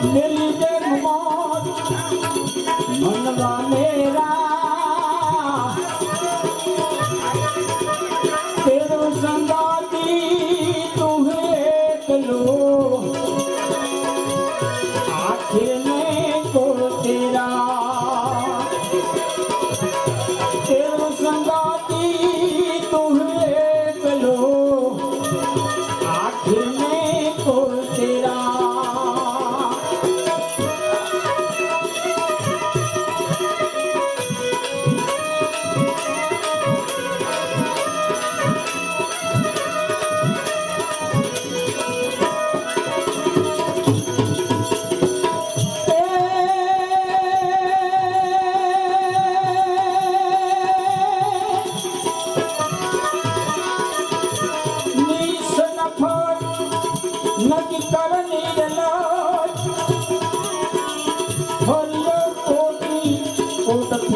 Mama.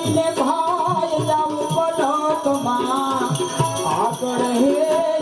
ભાઈ જાઉં પલકમાં આગળ હે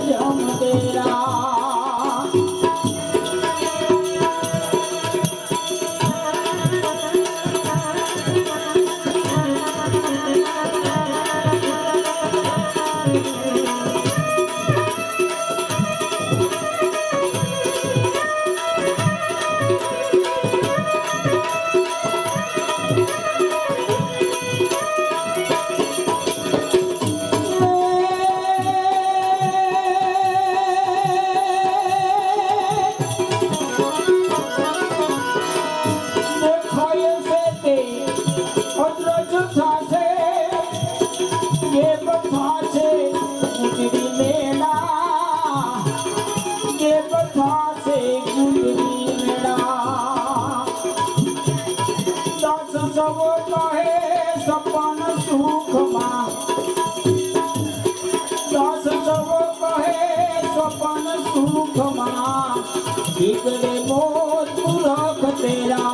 इतने मोत पुराख तेरा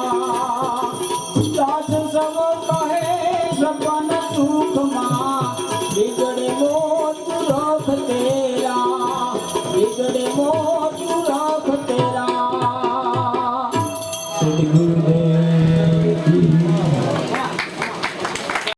दास सब कहे सपन सुख माँ बिगड़े मोत पुराख तेरा बिगड़े मोत